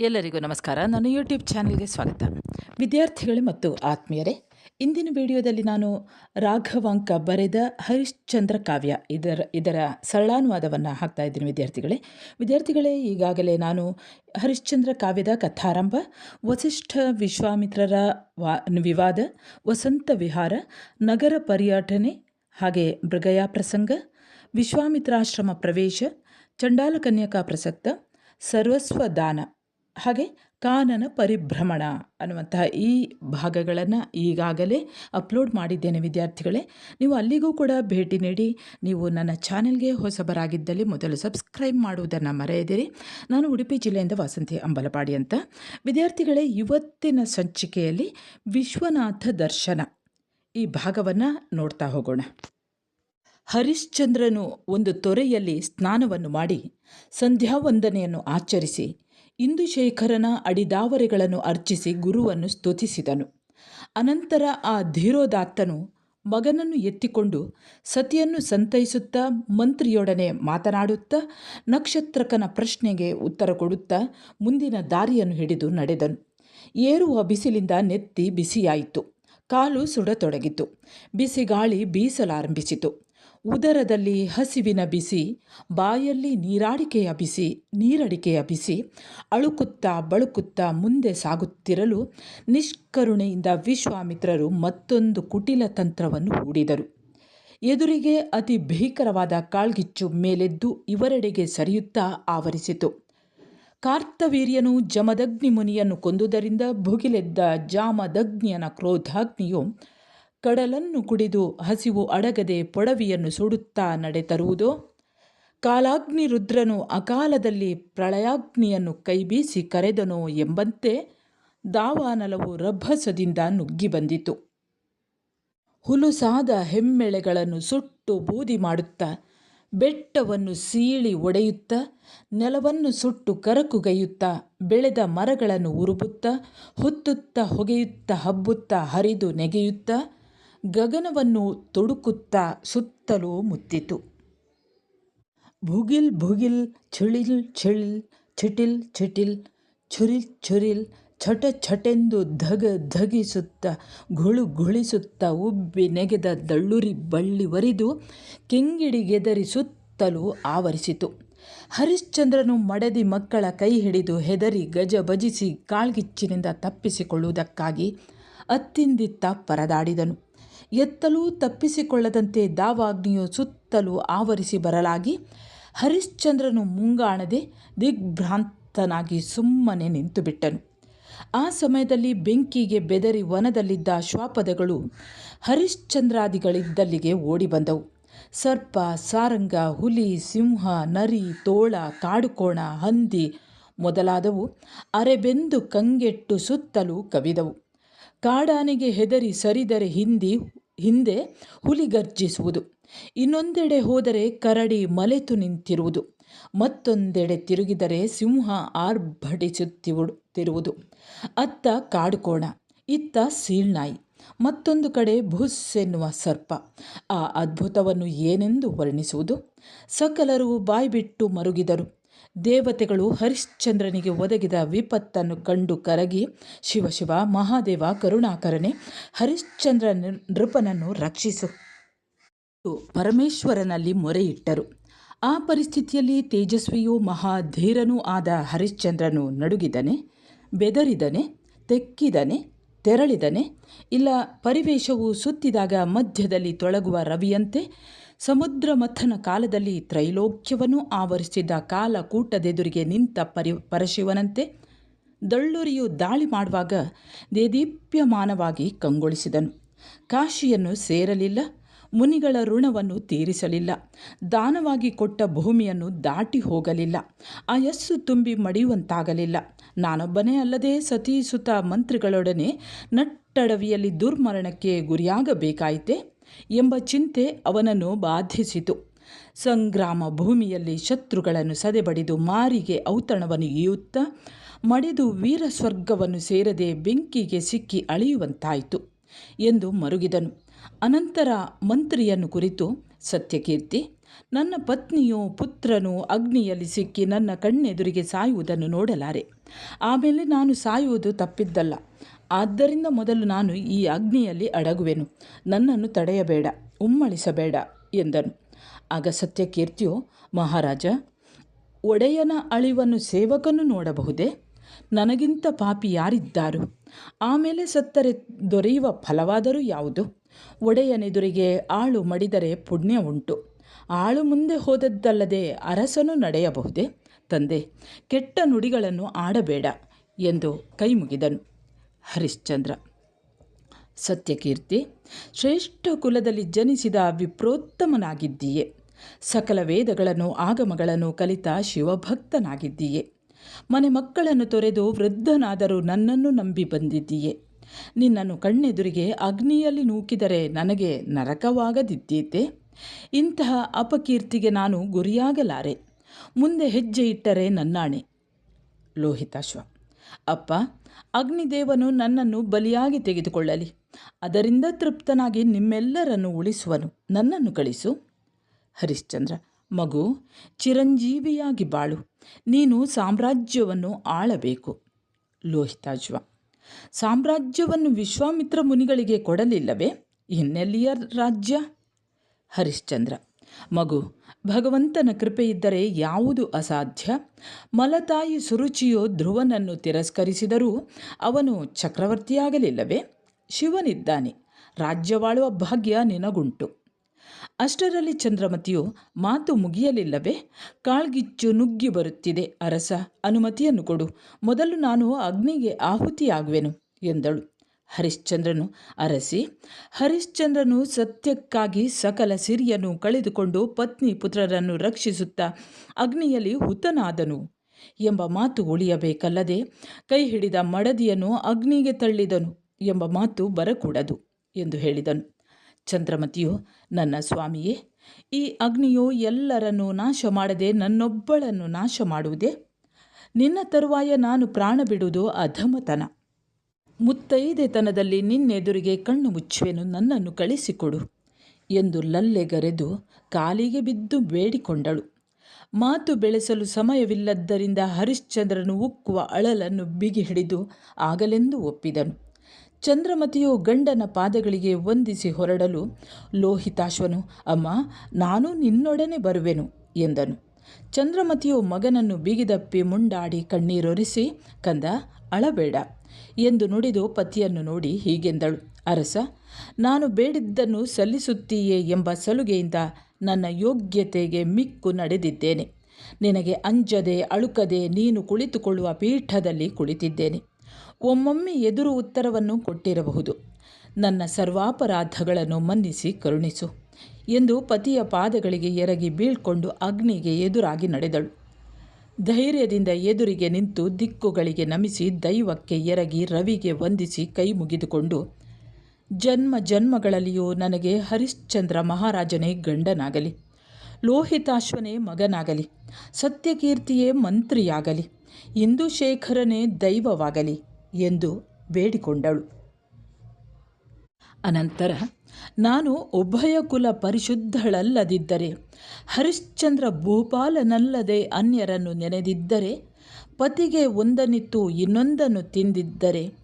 ಎಲ್ಲರಿಗೂ ನಮಸ್ಕಾರ. ನಾನು ಯೂಟ್ಯೂಬ್ ಚಾನಲ್ಗೆ ಸ್ವಾಗತ. ವಿದ್ಯಾರ್ಥಿಗಳೇ ಮತ್ತು ಆತ್ಮೀಯರೇ, ಇಂದಿನ ವಿಡಿಯೋದಲ್ಲಿ ನಾನು ರಾಘವಾಂಕ ಬರೆದ ಹರಿಶ್ಚಂದ್ರ ಕಾವ್ಯ ಇದರ ಇದರ ಸರಳಾನುವಾದವನ್ನು ಹಾಕ್ತಾ ಇದ್ದೀನಿ ವಿದ್ಯಾರ್ಥಿಗಳೇ. ವಿದ್ಯಾರ್ಥಿಗಳೇ, ಈಗಾಗಲೇ ನಾನು ಹರಿಶ್ಚಂದ್ರ ಕಾವ್ಯದ ಕಥಾರಂಭ, ವಸಿಷ್ಠ ವಿಶ್ವಾಮಿತ್ರರ ವಾ, ವಿವಾದ, ವಸಂತ ವಿಹಾರ, ನಗರ ಪರ್ಯಟನೆ, ಹಾಗೆ ಮೃಗಯ ಪ್ರಸಂಗ, ವಿಶ್ವಾಮಿತ್ರಾಶ್ರಮ ಪ್ರವೇಶ ಚಂಡಾಲ ಕನ್ಯಕಾ ಪ್ರಸಕ್ತ ಸರ್ವಸ್ವ ದಾನ ಹಾಗೆ ಕಾನನ ಪರಿಭ್ರಮಣ ಅನ್ನುವಂತಹ ಈ ಭಾಗಗಳನ್ನು ಈಗಾಗಲೇ ಅಪ್ಲೋಡ್ ಮಾಡಿದ್ದೇನೆ ವಿದ್ಯಾರ್ಥಿಗಳೇ. ನೀವು ಅಲ್ಲಿಗೂ ಕೂಡ ಭೇಟಿ ನೀಡಿ, ನೀವು ನನ್ನ ಚಾನೆಲ್ಗೆ ಹೊಸಬರಾಗಿದ್ದಲ್ಲಿ ಮೊದಲು ಸಬ್ಸ್ಕ್ರೈಬ್ ಮಾಡುವುದನ್ನು ಮರೆಯದಿರಿ. ನಾನು ಉಡುಪಿ ಜಿಲ್ಲೆಯಿಂದ ವಾಸಂತಿ ಅಂಬಲಪಾಡಿ ಅಂತ. ವಿದ್ಯಾರ್ಥಿಗಳೇ, ಇವತ್ತಿನ ಸಂಚಿಕೆಯಲ್ಲಿ ವಿಶ್ವನಾಥ ದರ್ಶನ ಈ ಭಾಗವನ್ನು ನೋಡ್ತಾ ಹೋಗೋಣ. ಹರಿಶ್ಚಂದ್ರನು ಒಂದು ತೊರೆಯಲ್ಲಿ ಸ್ನಾನವನ್ನು ಮಾಡಿ ಸಂಧ್ಯಾವಂದನೆಯನ್ನು ಆಚರಿಸಿ ಇಂದುಶೇಖರನ ಅಡಿದಾವರೆಗಳನ್ನು ಅರ್ಚಿಸಿ ಗುರುವನ್ನು ಸ್ತುತಿಸಿದನು. ಅನಂತರ ಆ ಧೀರೋದಾತ್ತನು ಮಗನನ್ನು ಎತ್ತಿಕೊಂಡು ಸತಿಯನ್ನು ಸಂತೈಸುತ್ತಾ ಮಂತ್ರಿಯೊಡನೆ ಮಾತನಾಡುತ್ತಾ ನಕ್ಷತ್ರಕನ ಪ್ರಶ್ನೆಗೆ ಉತ್ತರ ಕೊಡುತ್ತಾ ಮುಂದಿನ ದಾರಿಯನ್ನು ಹಿಡಿದು ನಡೆದನು. ಏರುವ ಬಿಸಿಲಿಂದ ನೆತ್ತಿ ಬಿಸಿಯಾಯಿತು. ಕಾಲು ಸುಡತೊಡಗಿತು. ಬಿಸಿಗಾಳಿ ಬೀಸಲಾರಂಭಿಸಿತು. ಉದರದಲ್ಲಿ ಹಸಿವಿನ ಬಿಸಿ, ಬಾಯಲ್ಲಿ ನೀರಾಡಿಕೆಯ ಬಿಸಿ ನೀರಡಿಕೆಯ ಬಿಸಿ ಅಳುಕುತ್ತಾ ಬಳುಕುತ್ತಾ ಮುಂದೆ ಸಾಗುತ್ತಿರಲು ನಿಷ್ಕರುಣೆಯಿಂದ ವಿಶ್ವಾಮಿತ್ರರು ಮತ್ತೊಂದು ಕುಟಿಲ ತಂತ್ರವನ್ನು ಹೂಡಿದರು. ಎದುರಿಗೆ ಅತಿ ಭೀಕರವಾದ ಕಾಳ್ಗಿಚ್ಚು ಮೇಲೆದ್ದು ಇವರೆಡೆಗೆ ಸರಿಯುತ್ತಾ ಆವರಿಸಿತು. ಕಾರ್ತವೀರ್ಯನು ಜಮದಗ್ನಿ ಮುನಿಯನ್ನು ಕೊಂದುದರಿಂದ ಭುಗಿಲೆದ್ದ ಜಾಮದಗ್ನಿಯನ ಕ್ರೋಧಾಗ್ನಿಯು ಕಡಲನ್ನು ಕುಡಿದು ಹಸಿವು ಅಡಗದೆ ಪೊಡವಿಯನ್ನು ಸುಡುತ್ತಾ ನಡೆತರುವುದೋ. ಕಾಲಾಗ್ನಿ ರುದ್ರನು ಅಕಾಲದಲ್ಲಿ ಪ್ರಳಯಾಗ್ನಿಯನ್ನು ಕೈಬೀಸಿ ಕರೆದನೋ ಎಂಬಂತೆ ದಾವಾನಲವು ರಭಸದಿಂದ ನುಗ್ಗಿ ಬಂದಿತು. ಹುಲುಸಾದ ಹೆಮ್ಮೆಳೆಗಳನ್ನು ಸುಟ್ಟು ಬೂದಿ ಮಾಡುತ್ತಾ ಬೆಟ್ಟವನ್ನು ಸೀಳಿ ಒಡೆಯುತ್ತಾ ನೆಲವನ್ನು ಸುಟ್ಟು ಕರಕುಗೈಯುತ್ತ ಬೆಳೆದ ಮರಗಳನ್ನು ಉರುಬುತ್ತ ಹುತ್ತುತ್ತ ಹೊಗೆಯುತ್ತ ಹಬ್ಬುತ್ತಾ ಹರಿದು ನೆಗೆಯುತ್ತಾ ಗಗನವನ್ನು ತೊಡುಕುತ್ತಾ ಸುತ್ತಲೂ ಮುತ್ತಿತು. ಭುಗಿಲ್ ಭುಗಿಲ್, ಛಿಳಿಲ್ ಛಿಳಿಲ್, ಛಿಟಿಲ್ ಛಿಟಿಲ್, ಛುರಿಲ್ ಛುರಿಲ್ ಛಟ ಛಟೆಂದು ಧಗ ಧಗಿಸುತ್ತ ಘುಳು ಘುಳಿಸುತ್ತ ಉಬ್ಬಿ ನೆಗೆದ ದಳ್ಳುರಿ ಬಳ್ಳಿ ವರಿದು ಕೆಂಗಿಡಿಗೆದರಿ ಸುತ್ತಲೂ ಆವರಿಸಿತು. ಹರಿಶ್ಚಂದ್ರನು ಮಡದಿ ಮಕ್ಕಳ ಕೈ ಹಿಡಿದು ಹೆದರಿ ಗಜ ಭಜಿಸಿ ಕಾಳ್ಗಿಚ್ಚಿನಿಂದ ತಪ್ಪಿಸಿಕೊಳ್ಳುವುದಕ್ಕಾಗಿ ಅತ್ತಿಂದಿತ್ತ ಪರದಾಡಿದನು. ಎತ್ತಲೂ ತಪ್ಪಿಸಿಕೊಳ್ಳದಂತೆ ದಾವಾಗ್ನಿಯು ಸುತ್ತಲೂ ಆವರಿಸಿ ಬರಲಾಗಿ ಹರಿಶ್ಚಂದ್ರನು ಮುಂಗಾಣದೆ ದಿಗ್ಭ್ರಾಂತನಾಗಿ ಸುಮ್ಮನೆ ನಿಂತುಬಿಟ್ಟನು. ಆ ಸಮಯದಲ್ಲಿ ಬೆಂಕಿಗೆ ಬೆದರಿ ವನದಲ್ಲಿದ್ದ ಶ್ವಾಪದಗಳು ಹರಿಶ್ಚಂದ್ರಾದಿಗಳಿದ್ದಲ್ಲಿಗೆ ಓಡಿ ಬಂದವು ಸರ್ಪ, ಸಾರಂಗ, ಹುಲಿ, ಸಿಂಹ, ನರಿ, ತೋಳ, ಕಾಡುಕೋಣ, ಹಂದಿ ಮೊದಲಾದವು ಅರೆಬೆಂದು ಕಂಗೆಟ್ಟು ಸುತ್ತಲೂ ಕವಿದವು. ಕಾಡಾನೆಗೆ ಹೆದರಿ ಸರಿದರೆ ಹಿಂದಿ, ಹಿಂದೆ ಹುಲಿ ಗರ್ಜಿಸುವುದು. ಇನ್ನೊಂದೆಡೆ ಹೋದರೆ ಕರಡಿ ಮಲೆತು ನಿಂತಿರುವುದು. ಮತ್ತೊಂದೆಡೆ ತಿರುಗಿದರೆ ಸಿಂಹ ಆರ್ಭಟಿಸುತ್ತಿರುವುದು. ಅತ್ತ ಕಾಡುಕೋಣ, ಇತ್ತ ಸೀಳ್ನಾಯಿ, ಮತ್ತೊಂದು ಕಡೆ ಭುಸ್ ಎನ್ನುವ ಸರ್ಪ. ಆ ಅದ್ಭುತವನ್ನು ಏನೆಂದು ವರ್ಣಿಸುವುದು? ಸಕಲರು ಬಾಯ್ಬಿಟ್ಟು ಮರುಗಿದರು. ದೇವತೆಗಳು ಹರಿಶ್ಚಂದ್ರನಿಗೆ ಒದಗಿದ ವಿಪತ್ತನ್ನು ಕಂಡು ಕರಗಿ ಶಿವಶಿವ ಮಹಾದೇವ, ಕರುಣಾಕರನೆ, ಹರಿಶ್ಚಂದ್ರ ನೃಪನನ್ನು ರಕ್ಷಿಸು. ಪರಮೇಶ್ವರನಲ್ಲಿ ಮೊರೆಯಿಟ್ಟರು. ಆ ಪರಿಸ್ಥಿತಿಯಲ್ಲಿ ತೇಜಸ್ವಿಯೂ ಮಹಾಧೀರನೂ ಆದ ಹರಿಶ್ಚಂದ್ರನು ನಡುಗಿದನೆ, ಬೆದರಿದನೆ, ತೆಕ್ಕಿದನೆ, ತೆರಳಿದನೆ, ಇಲ್ಲ ಪರಿವೇಶವು ಸುತ್ತಿದಾಗ ಮಧ್ಯದಲ್ಲಿ ತೊಳಗುವ ರವಿಯಂತೆ ಸಮುದ್ರ ಮಥನ ಕಾಲದಲ್ಲಿ ತ್ರೈಲೋಕ್ಯವನ್ನು ಆವರಿಸಿದ್ದ ಕಾಲಕೂಟದೆದುರಿಗೆ ನಿಂತ ಪರಿ ಪರಶಿವನಂತೆ ದಳ್ಳುರಿಯು ದಾಳಿ ಮಾಡುವಾಗ ದೇದೀಪ್ಯಮಾನವಾಗಿ ಕಂಗೊಳಿಸಿದನು. ಕಾಶಿಯನ್ನು ಸೇರಲಿಲ್ಲ, ಮುನಿಗಳ ಋಣವನ್ನು ತೀರಿಸಲಿಲ್ಲ, ದಾನವಾಗಿ ಕೊಟ್ಟ ಭೂಮಿಯನ್ನು ದಾಟಿ ಹೋಗಲಿಲ್ಲ ಆಯಸ್ಸು ತುಂಬಿ ಮಡಿಯುವಂತಾಗಲಿಲ್ಲ. ನಾನೊಬ್ಬನೇ ಅಲ್ಲದೆ ಸತೀಸುತ ಮಂತ್ರಿಗಳೊಡನೆ ನಟ್ಟಡವಿಯಲ್ಲಿ ದುರ್ಮರಣಕ್ಕೆ ಗುರಿಯಾಗಬೇಕಾಯಿತೆ? ಎಂಬ ಚಿಂತೆ ಅವನನ್ನು ಬಾಧಿಸಿತು. ಸಂಗ್ರಾಮ ಭೂಮಿಯಲ್ಲಿ ಶತ್ರುಗಳನ್ನು ಸದೆಬಡಿದು ಮಾರಿಗೆ ಔತಣವನ್ನು ಈಯುತ್ತಾ ಮಡಿದು ವೀರ ಸ್ವರ್ಗವನ್ನು ಸೇರದೆ ಬೆಂಕಿಗೆ ಸಿಕ್ಕಿ ಅಳೆಯುವಂತಾಯಿತು ಎಂದು ಮರುಗಿದನು. ಅನಂತರ ಮಂತ್ರಿಯನ್ನು ಕುರಿತು, ಸತ್ಯಕೀರ್ತಿ, ನನ್ನ ಪತ್ನಿಯು ಪುತ್ರನು ಅಗ್ನಿಯಲ್ಲಿ ಸಿಕ್ಕಿ ನನ್ನ ಕಣ್ಣೆದುರಿಗೆ ಸಾಯುವುದನ್ನು ನೋಡಲಾರೆ. ಆಮೇಲೆ ನಾನು ಸಾಯುವುದು ತಪ್ಪಿದ್ದಲ್ಲ. ಆದ್ದರಿಂದ ಮೊದಲು ನಾನು ಈ ಅಗ್ನಿಯಲ್ಲಿ ಅಡಗುವೆನು. ನನ್ನನ್ನು ತಡೆಯಬೇಡ, ಉಮ್ಮಳಿಸಬೇಡ ಎಂದನು. ಆಗ ಸತ್ಯಕೀರ್ತಿಯು, ಮಹಾರಾಜ, ಒಡೆಯನ ಅಳಿವನ್ನು ಸೇವಕನು ನೋಡಬಹುದೇ? ನನಗಿಂತ ಪಾಪಿ ಯಾರಿದ್ದಾರು? ಆಮೇಲೆ ಸತ್ತರೆ ದೊರೆಯುವ ಫಲವಾದರೂ ಯಾವುದು? ಒಡೆಯನೆದುರಿಗೆ ಆಳು ಮಡಿದರೆ ಪುಣ್ಯ ಉಂಟು. ಆಳು ಮುಂದೆ ಹೋದದ್ದಲ್ಲದೆ ಅರಸನು ನಡೆಯಬಹುದೇ? ತಂದೆ, ಕೆಟ್ಟ ನುಡಿಗಳನ್ನು ಆಡಬೇಡ ಎಂದು ಕೈ ಮುಗಿದನು ಹರಿಶ್ಚಂದ್ರ. ಸತ್ಯಕೀರ್ತಿ, ಶ್ರೇಷ್ಠ ಕುಲದಲ್ಲಿ ಜನಿಸಿದ ವಿಪ್ರೋತ್ತಮನಾಗಿದ್ದೀಯೆ. ಸಕಲ ವೇದಗಳನ್ನು, ಆಗಮಗಳನ್ನು ಕಲಿತ ಶಿವಭಕ್ತನಾಗಿದ್ದೀಯೆ. ಮನೆ ಮಕ್ಕಳನ್ನು ತೊರೆದು ವೃದ್ಧನಾದರೂ ನನ್ನನ್ನು ನಂಬಿ ಬಂದಿದ್ದೀಯೆ. ನಿನ್ನನ್ನು ಕಣ್ಣೆದುರಿಗೆ ಅಗ್ನಿಯಲ್ಲಿ ನೂಕಿದರೆ ನನಗೆ ನರಕವಾಗದಿದ್ದೀತೆ. ಇಂತಹ ಅಪಕೀರ್ತಿಗೆ ನಾನು ಗುರಿಯಾಗಲಾರೆ. ಮುಂದೆ ಹೆಜ್ಜೆ ಇಟ್ಟರೆ ನನ್ನಾಣೆ. ಲೋಹಿತಾಶ್ವ. ಅಪ್ಪ, ಅಗ್ನಿದೇವನು ನನ್ನನ್ನು ಬಲಿಯಾಗಿ ತೆಗೆದುಕೊಳ್ಳಲಿ. ಅದರಿಂದ ತೃಪ್ತನಾಗಿ ನಿಮ್ಮೆಲ್ಲರನ್ನು ಉಳಿಸುವನು. ನನ್ನನ್ನು ಕಳಿಸು. ಹರಿಶ್ಚಂದ್ರ, ಮಗು, ಚಿರಂಜೀವಿಯಾಗಿ ಬಾಳು. ನೀನು ಸಾಮ್ರಾಜ್ಯವನ್ನು ಆಳಬೇಕು. ಲೋಹಿತಾಜ್ವ ಸಾಮ್ರಾಜ್ಯವನ್ನು ವಿಶ್ವಾಮಿತ್ರ ಮುನಿಗಳಿಗೆ ಕೊಡಲಿಲ್ಲವೇ? ಇನ್ನೆಲ್ಲಿಯ ರಾಜ್ಯ? ಹರಿಶ್ಚಂದ್ರ ಮಗು, ಭಗವಂತನ ಕೃಪೆಯಿದ್ದರೆ ಯಾವುದು ಅಸಾಧ್ಯ? ಮಲತಾಯಿ ಸುರುಚಿಯು ಧ್ರುವನನ್ನು ತಿರಸ್ಕರಿಸಿದರೂ ಅವನು ಚಕ್ರವರ್ತಿಯಾಗಲಿಲ್ಲವೇ? ಶಿವನಿದ್ದಾನೆ, ರಾಜ್ಯವಾಳುವ ಭಾಗ್ಯ ನಿನಗುಂಟು. ಅಷ್ಟರಲ್ಲಿ ಚಂದ್ರಮತಿಯು, ಮಾತು ಮುಗಿಯಲಿಲ್ಲವೇ? ಕಾಳ್ಗಿಚ್ಚು ನುಗ್ಗಿ ಬರುತ್ತಿದೆ, ಅರಸ, ಅನುಮತಿಯನ್ನು ಕೊಡು, ಮೊದಲು ನಾನು ಅಗ್ನಿಗೆ ಆಹುತಿಯಾಗುವೆನು ಎಂದಳು. ಹರಿಶ್ಚಂದ್ರನು ಅರಸಿ, ಹರಿಶ್ಚಂದ್ರನು ಸತ್ಯಕ್ಕಾಗಿ ಸಕಲ ಸಿರಿಯನ್ನು ಕಳೆದುಕೊಂಡು ಪತ್ನಿ ಪುತ್ರರನ್ನು ರಕ್ಷಿಸುತ್ತಾ ಅಗ್ನಿಯಲ್ಲಿ ಹುತನಾದನು ಎಂಬ ಮಾತು ಉಳಿಯಬೇಕಲ್ಲದೆ ಕೈ ಹಿಡಿದ ಮಡದಿಯನ್ನು ಅಗ್ನಿಗೆ ತಳ್ಳಿದನು ಎಂಬ ಮಾತು ಬರಕೂಡದು ಎಂದು ಹೇಳಿದನು. ಚಂದ್ರಮತಿಯು, ನನ್ನ ಸ್ವಾಮಿಯೇ, ಈ ಅಗ್ನಿಯು ಎಲ್ಲರನ್ನೂ ನಾಶ ಮಾಡದೆ ನನ್ನೊಬ್ಬಳನ್ನು ನಾಶ ಮಾಡುವುದೇ ನಿನ್ನ ತರುವಾಯ ನಾನು ಪ್ರಾಣ ಬಿಡುವುದು ಅಧಮತನ. ಮುತ್ತೈದೆತನದಲ್ಲಿ ನಿನ್ನೆದುರಿಗೆ ಕಣ್ಣು ಮುಚ್ಚುವೆನು, ನನ್ನನ್ನು ಕಳಿಸಿಕೊಡು ಎಂದು ಲಲ್ಲೆಗರೆದು ಕಾಲಿಗೆ ಬಿದ್ದು ಬೇಡಿಕೊಂಡಳು. ಮಾತು ಬೆಳೆಸಲು ಸಮಯವಿಲ್ಲದ್ದರಿಂದ ಹರಿಶ್ಚಂದ್ರನು ಉಕ್ಕುವ ಅಳಲನ್ನು ಬಿಗಿ ಹಿಡಿದು ಆಗಲೆಂದು ಒಪ್ಪಿದನು. ಚಂದ್ರಮತಿಯು ಗಂಡನ ಪಾದಗಳಿಗೆ ವಂದಿಸಿ ಹೊರಡಲು, ಲೋಹಿತಾಶ್ವನು, ಅಮ್ಮ, ನಾನು ನಿನ್ನೊಡನೆ ಬರುವೆನು ಎಂದನು. ಚಂದ್ರಮತಿಯು ಮಗನನ್ನು ಬಿಗಿದಪ್ಪಿ ಮುಂಡಾಡಿ ಕಣ್ಣೀರೊರೆಸಿ, ಕಂದ, ಅಳಬೇಡ ಎಂದು ನುಡಿದು ಪತಿಯನ್ನು ನೋಡಿ ಹೀಗೆಂದಳು. ಅರಸ, ನಾನು ಬೇಡಿದ್ದನ್ನು ಸಲ್ಲಿಸುತ್ತೀಯೇ ಎಂಬ ಸಲುಗೆಯಿಂದ ನನ್ನ ಯೋಗ್ಯತೆಗೆ ಮಿಕ್ಕು ನಡೆದಿದ್ದೇನೆ. ನಿನಗೆ ಅಂಜದೆ ಅಳುಕದೆ ನೀನು ಕುಳಿತುಕೊಳ್ಳುವ ಪೀಠದಲ್ಲಿ ಕುಳಿತಿದ್ದೇನೆ. ಒಮ್ಮೊಮ್ಮೆ ಎದುರು ಉತ್ತರವನ್ನು ಕೊಟ್ಟಿರಬಹುದು. ನನ್ನ ಸರ್ವಾಪರಾಧಗಳನ್ನು ಮನ್ನಿಸಿ ಕರುಣಿಸು. ಎಂದು ಪತಿಯ ಪಾದಗಳಿಗೆ ಎರಗಿ ಬೀಳ್ಕೊಂಡು ಅಗ್ನಿಗೆ ಎದುರಾಗಿ ನಡೆದಳು. ಧೈರ್ಯದಿಂದ ಎದುರಿಗೆ ನಿಂತು ದಿಕ್ಕುಗಳಿಗೆ ನಮಿಸಿ ದೈವಕ್ಕೆ ಎರಗಿ ರವಿಗೆ ವಂದಿಸಿ ಕೈ ಮುಗಿದುಕೊಂಡು, ಜನ್ಮ ಜನ್ಮಗಳಲ್ಲಿಯೂ ನನಗೆ ಹರಿಶ್ಚಂದ್ರ ಮಹಾರಾಜನೇ ಗಂಡನಾಗಲಿ, ಲೋಹಿತಾಶ್ವನೇ ಮಗನಾಗಲಿ, ಸತ್ಯಕೀರ್ತಿಯೇ ಮಂತ್ರಿಯಾಗಲಿ, ಇಂದುಶೇಖರನೇ ದೈವವಾಗಲಿ ಎಂದು ಬೇಡಿಕೊಂಡಳು. ಅನಂತರ, ನಾನು ಉಭಯ ಕುಲ ಪರಿಶುದ್ಧಳಲ್ಲದಿದ್ದರೆ, ಹರಿಶ್ಚಂದ್ರ ಭೂಪಾಲನಲ್ಲದೆ ಅನ್ಯರನ್ನು ನೆನೆದಿದ್ದರೆ, ಪತಿಗೆ ಒಂದನಿತ್ತು ಇನ್ನೊಂದನ್ನು ತಿಂದಿದ್ದರೆ,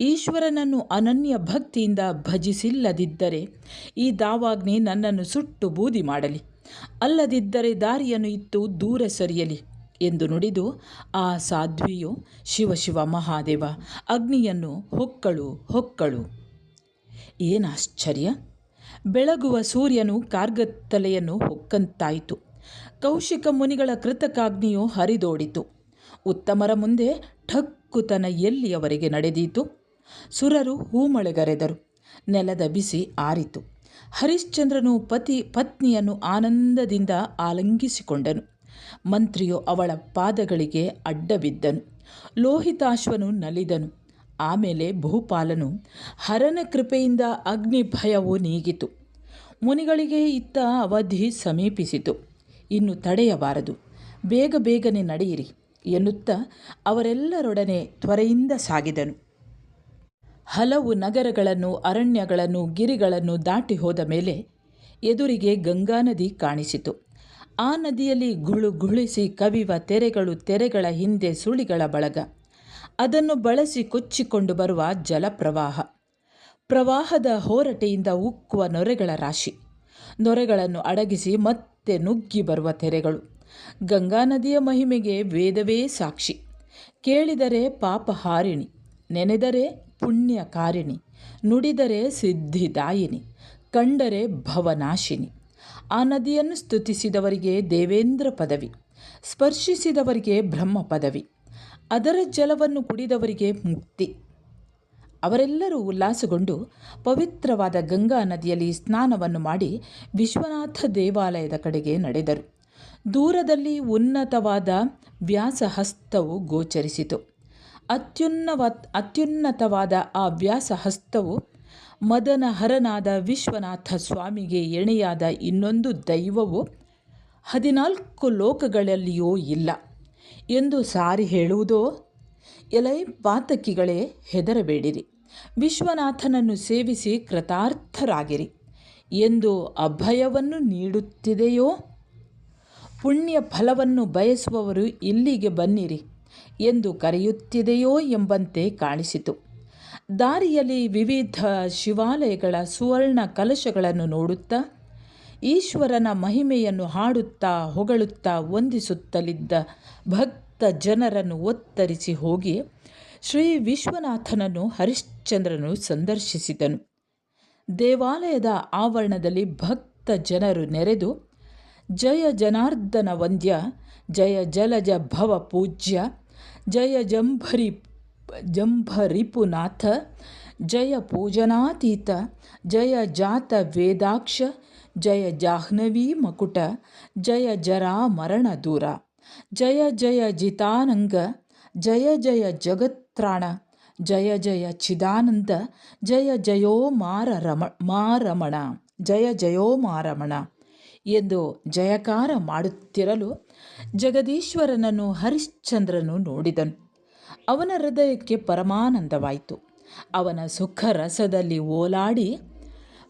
ಈಶ್ವರನನ್ನು ಅನನ್ಯ ಭಕ್ತಿಯಿಂದ ಭಜಿಸಿಲ್ಲದಿದ್ದರೆ, ಈ ದಾವಾಗ್ನಿ ನನ್ನನ್ನು ಸುಟ್ಟು ಬೂದಿ ಮಾಡಲಿ. ಅಲ್ಲದಿದ್ದರೆ ದಾರಿಯನ್ನು ಇತ್ತು ದೂರ ಸರಿಯಲಿ ಎಂದು ನುಡಿದು, ಆ ಸಾಧ್ವಿಯು ಶಿವಶಿವ ಮಹಾದೇವ, ಅಗ್ನಿಯನ್ನು ಹೊಕ್ಕಳು ಹೊಕ್ಕಳು. ಏನಾಶ್ಚರ್ಯ ಬೆಳಗುವ ಸೂರ್ಯನು ಕಾರ್ಗತ್ತಲೆಯನ್ನು ಹೊಕ್ಕಂತಾಯಿತು. ಕೌಶಿಕ ಮುನಿಗಳ ಕೃತಕಾಗ್ನಿಯು ಹರಿದೋಡಿತು. ಉತ್ತಮರ ಮುಂದೆ ಠಕ್ಕುತನ ಎಲ್ಲಿಯವರೆಗೆ ನಡೆದೀತು? ಸುರರು ಹೂಮಳೆಗರೆದರು. ನೆಲದ ಬಿಸಿ ಆರಿತು. ಹರಿಶ್ಚಂದ್ರನು ಪತಿ ಪತ್ನಿಯನ್ನು ಆನಂದದಿಂದ ಆಲಂಗಿಸಿಕೊಂಡನು. ಮಂತ್ರಿಯು ಅವಳ ಪಾದಗಳಿಗೆ ಅಡ್ಡಬಿದ್ದನು. ಲೋಹಿತಾಶ್ವನು ನಲಿದನು. ಆಮೇಲೆ ಬಹುಪಾಲನು ಹರನ ಕೃಪೆಯಿಂದ ಅಗ್ನಿ ಭಯವು ನೀಗಿತು. ಮುನಿಗಳಿಗೆ ಇತ್ತ ಅವಧಿ ಸಮೀಪಿಸಿತು. ಇನ್ನು ತಡೆಯಬಾರದು. ಬೇಗ ಬೇಗನೆ ನಡೆಯಿರಿ ಎನ್ನುತ್ತಾ ಅವರೆಲ್ಲರೊಡನೆ ತ್ವರೆಯಿಂದ ಸಾಗಿದನು. ಹಲವು ನಗರಗಳನ್ನು, ಅರಣ್ಯಗಳನ್ನು, ಗಿರಿಗಳನ್ನು ದಾಟಿ ಹೋದ ಮೇಲೆ ಎದುರಿಗೆ ಗಂಗಾ ನದಿ ಕಾಣಿಸಿತು. ಆ ನದಿಯಲ್ಲಿ ಗುಳು ಗುಳಿಸಿ ಕವಿವ ತೆರೆಗಳು ತೆರೆಗಳ ಹಿಂದೆ ಸುಳಿಗಳ ಬಳಗ. ಅದನ್ನು ಬಳಸಿ ಕೊಚ್ಚಿಕೊಂಡು ಬರುವ ಜಲಪ್ರವಾಹ. ಪ್ರವಾಹದ ಹೋರಟೆಯಿಂದ ಉಕ್ಕುವ ನೊರೆಗಳ ರಾಶಿ. ನೊರೆಗಳನ್ನು ಅಡಗಿಸಿ ಮತ್ತೆ ನುಗ್ಗಿ ಬರುವ ತೆರೆಗಳು. ಗಂಗಾ ನದಿಯ ಮಹಿಮೆಗೆ ವೇದವೇ ಸಾಕ್ಷಿ. ಕೇಳಿದರೆ ಪಾಪಹಾರಿಣಿ ನೆನೆದರೆ ಪುಣ್ಯಕಾರಿಣಿ ನುಡಿದರೆ ಸಿದ್ಧಿದಾಯಿನಿ ಕಂಡರೆ ಭವನಾಶಿನಿ. ಆ ನದಿಯನ್ನು ಸ್ತುತಿಸಿದವರಿಗೆ ದೇವೇಂದ್ರ ಪದವಿ, ಸ್ಪರ್ಶಿಸಿದವರಿಗೆ ಬ್ರಹ್ಮ ಪದವಿ. ಅದರ ಜಲವನ್ನು ಕುಡಿದವರಿಗೆ ಮುಕ್ತಿ. ಅವರೆಲ್ಲರೂ ಉಲ್ಲಾಸಗೊಂಡು ಪವಿತ್ರವಾದ ಗಂಗಾ ನದಿಯಲ್ಲಿ ಸ್ನಾನವನ್ನು ಮಾಡಿ ವಿಶ್ವನಾಥ ದೇವಾಲಯದ ಕಡೆಗೆ ನಡೆದರು. ದೂರದಲ್ಲಿ ಉನ್ನತವಾದ ವ್ಯಾಸಹಸ್ತವು ಗೋಚರಿಸಿತು. ಅತ್ಯುನ್ನವ ಅತ್ಯುನ್ನತವಾದ ಆ ವ್ಯಾಸಹಸ್ತವು ಮದನಹರನಾದ ವಿಶ್ವನಾಥ ಸ್ವಾಮಿಗೆ ಎಣೆಯಾದ ಇನ್ನೊಂದು ದೈವವು ಹದಿನಾಲ್ಕು ಲೋಕಗಳಲ್ಲಿಯೂ ಇಲ್ಲ. ಎಂದು ಸಾರಿ ಹೇಳುವುದೋ? ಎಲೈ ಪಾತಕಿಗಳೇ ಹೆದರಬೇಡಿರಿ. ವಿಶ್ವನಾಥನನ್ನು ಸೇವಿಸಿ ಕೃತಾರ್ಥರಾಗಿರಿ. ಎಂದು ಅಭಯವನ್ನು ನೀಡುತ್ತಿದೆಯೋ? ಪುಣ್ಯ ಫಲವನ್ನು ಬಯಸುವವರು ಇಲ್ಲಿಗೆ ಬನ್ನಿರಿ ಎಂದು ಕರೆಯುತ್ತಿದೆಯೋ ಎಂಬಂತೆ ಕಾಣಿಸಿತು. ದಾರಿಯಲ್ಲಿ ವಿವಿಧ ಶಿವಾಲಯಗಳ ಸುವರ್ಣ ಕಲಶಗಳನ್ನು ನೋಡುತ್ತಾ ಈಶ್ವರನ ಮಹಿಮೆಯನ್ನು ಹಾಡುತ್ತಾ ಹೊಗಳುತ್ತಾ ವಂದಿಸುತ್ತಲಿದ್ದ ಭಕ್ತ ಜನರನ್ನು ಒತ್ತರಿಸಿ ಹೋಗಿ ಶ್ರೀ ವಿಶ್ವನಾಥನನ್ನು ಹರಿಶ್ಚಂದ್ರನು ಸಂದರ್ಶಿಸಿದನು. ದೇವಾಲಯದ ಆವರಣದಲ್ಲಿ ಭಕ್ತ ಜನರು ನೆರೆದು ಜಯ ಜನಾರ್ದನ ವಂದ್ಯ, ಜಯ ಜಲಜ ಭವ ಪೂಜ್ಯ, ಜಯ ಜಂಭರಿ ಜಂಭರಿಪುನಾಥ, ಜಯ ಪೂಜನಾತೀತ, ಜಯ ಜಾತ ವೇದಾಕ್ಷ ಜಯ ಜಾಹ್ನವಿ ಮಕುಟ, ಜಯ ಜರಾ ಮರಣ ದೂರ, ಜಯ ಜಯ ಜಿತಾನಂಗ, ಜಯ ಜಯ ಜಗತ್ರಾಣ ಜಯ ಜಯ ಚಿದಾನಂದ, ಜಯ ಜಯೋ ಮಾರ ರಮ, ಮಾರಮಣ, ಜಯ ಜಯೋ ಮಾರಮಣ. ಎಂದು ಜಯಕಾರ ಮಾಡುತ್ತಿರಲು ಜಗದೀಶ್ವರನನ್ನು ಹರಿಶ್ಚಂದ್ರನು ನೋಡಿದನು. ಅವನ ಹೃದಯಕ್ಕೆ ಪರಮಾನಂದವಾಯಿತು. ಅವನ ಸುಖ ರಸದಲ್ಲಿ ಓಲಾಡಿ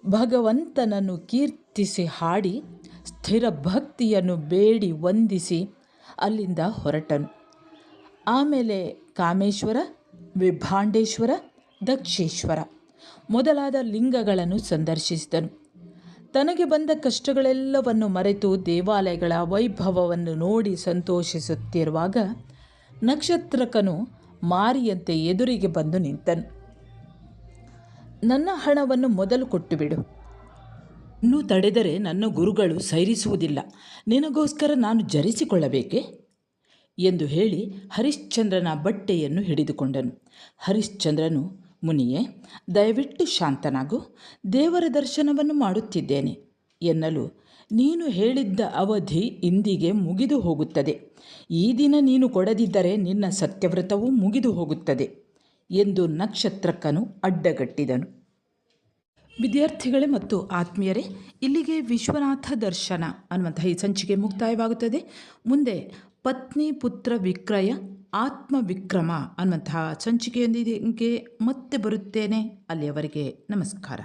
ಭಗವಂತನನ್ನು ಕೀರ್ತಿಸಿ ಹಾಡಿ ಸ್ಥಿರ ಭಕ್ತಿಯನ್ನು ಬೇಡಿ ವಂದಿಸಿ ಅಲ್ಲಿಂದ ಹೊರಟನು. ಆಮೇಲೆ ಕಾಮೇಶ್ವರ, ವಿಭಾಂಡೇಶ್ವರ, ದಕ್ಷೇಶ್ವರ ಮೊದಲಾದ ಲಿಂಗಗಳನ್ನು ಸಂದರ್ಶಿಸಿದನು. ತನಗೆ ಬಂದ ಕಷ್ಟಗಳೆಲ್ಲವನ್ನು ಮರೆತು ದೇವಾಲಯಗಳ ವೈಭವವನ್ನು ನೋಡಿ ಸಂತೋಷಿಸುತ್ತಿರುವಾಗ ನಕ್ಷತ್ರಕನು ಮಾರಿಯಂತೆ ಎದುರಿಗೆ ಬಂದು ನಿಂತನು. ನನ್ನ ಹಣವನ್ನು ಮೊದಲು ಕೊಟ್ಟುಬಿಡು. ಇನ್ನೂ ತಡೆದರೆ ನನ್ನ ಗುರುಗಳು ಸೈರಿಸುವುದಿಲ್ಲ. ನಿನಗೋಸ್ಕರ ನಾನು ಜರಿಸಿಕೊಳ್ಳಬೇಕೆ? ಎಂದು ಹೇಳಿ ಹರಿಶ್ಚಂದ್ರನ ಬಟ್ಟೆಯನ್ನು ಹಿಡಿದುಕೊಂಡನು. ಹರಿಶ್ಚಂದ್ರನು, ಮುನಿಯೇ, ದಯವಿಟ್ಟು ಶಾಂತನಾಗು. ದೇವರ ದರ್ಶನವನ್ನು ಮಾಡುತ್ತಿದ್ದೇನೆ ಎನ್ನಲು ನೀನು ಹೇಳಿದ್ದ ಅವಧಿ ಇಂದಿಗೆ ಮುಗಿದು ಹೋಗುತ್ತದೆ. ಈ ದಿನ ನೀನು ಕೊಡದಿದ್ದರೆ ನಿನ್ನ ಸತ್ಯವ್ರತವೂ ಮುಗಿದು ಹೋಗುತ್ತದೆ. ಎಂದು ನಕ್ಷತ್ರಕ್ಕನು ಅಡ್ಡಗಟ್ಟಿದನು. ವಿದ್ಯಾರ್ಥಿಗಳೇ ಮತ್ತು ಆತ್ಮೀಯರೇ, ಇಲ್ಲಿಗೆ ವಿಶ್ವನಾಥ ದರ್ಶನ ಅನ್ನುವಂತಹ ಈ ಸಂಚಿಕೆ ಮುಕ್ತಾಯವಾಗುತ್ತದೆ. ಮುಂದೆ ಪತ್ನಿ ಪುತ್ರ ವಿಕ್ರಯ, ಆತ್ಮ ವಿಕ್ರಮ ಅನ್ನುವಂತಹ ಸಂಚಿಕೆಯೊಂದಿಗೆ ಮತ್ತೆ ಬರುತ್ತೇನೆ. ಅಲ್ಲಿಯವರೆಗೆ ನಮಸ್ಕಾರ.